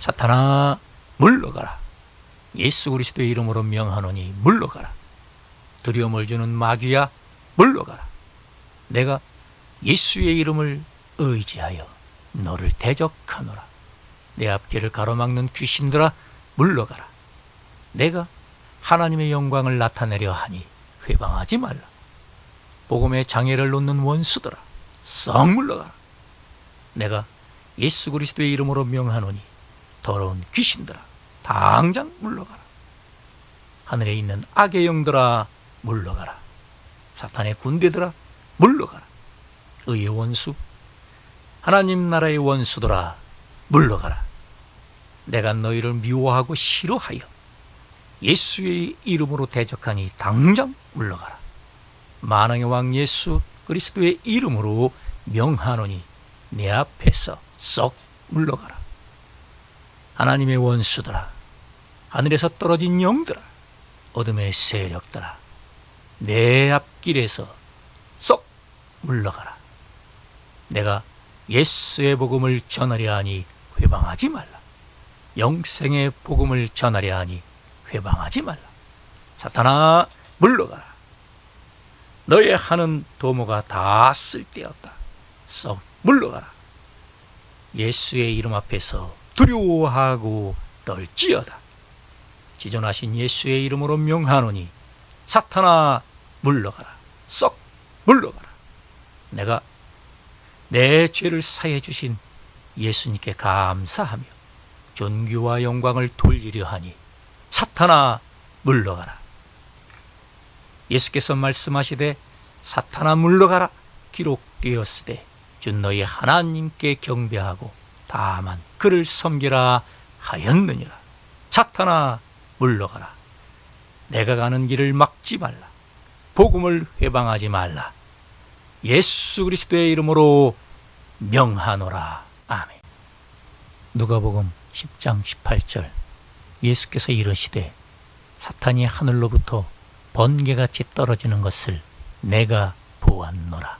사탄아 물러가라. 예수 그리스도의 이름으로 명하노니 물러가라. 두려움을 주는 마귀야 물러가라. 내가 예수의 이름을 의지하여 너를 대적하노라. 내 앞길을 가로막는 귀신들아 물러가라. 내가 하나님의 영광을 나타내려 하니 회방하지 말라. 복음의 장애를 놓는 원수들아 썩 물러가라. 내가 예수 그리스도의 이름으로 명하노니 더러운 귀신들아 당장 물러가라. 하늘에 있는 악의 영들아 물러가라. 사탄의 군대들아 물러가라. 의의 원수 하나님 나라의 원수들아 물러가라. 내가 너희를 미워하고 싫어하여 예수의 이름으로 대적하니 당장 물러가라. 만왕의 왕 예수 그리스도의 이름으로 명하노니 내 앞에서 썩 물러가라. 하나님의 원수들아, 하늘에서 떨어진 영들아, 어둠의 세력들아, 내 앞길에서 썩 물러가라. 내가 예수의 복음을 전하려 하니 회방하지 말라. 영생의 복음을 전하려 하니 회방하지 말라. 사탄아 물러가라. 너의 하는 도모가 다 쓸데없다. 썩 물러가라. 예수의 이름 앞에서 두려워하고 떨지어다. 지존하신 예수의 이름으로 명하노니 사탄아 물러가라. 썩 물러가라. 내가 내 죄를 사해 주신 예수님께 감사하며 존귀와 영광을 돌리려 하니 사탄아 물러가라. 예수께서 말씀하시되 사탄아 물러가라 기록되었으되 주 너희 하나님께 경배하고 다만 그를 섬기라 하였느니라. 사탄아 물러가라. 내가 가는 길을 막지 말라. 복음을 회방하지 말라. 예수 그리스도의 이름으로 명하노라. 아멘. 누가복음 10장 18절 예수께서 이르시되 사탄이 하늘로부터 번개같이 떨어지는 것을 내가 보았노라.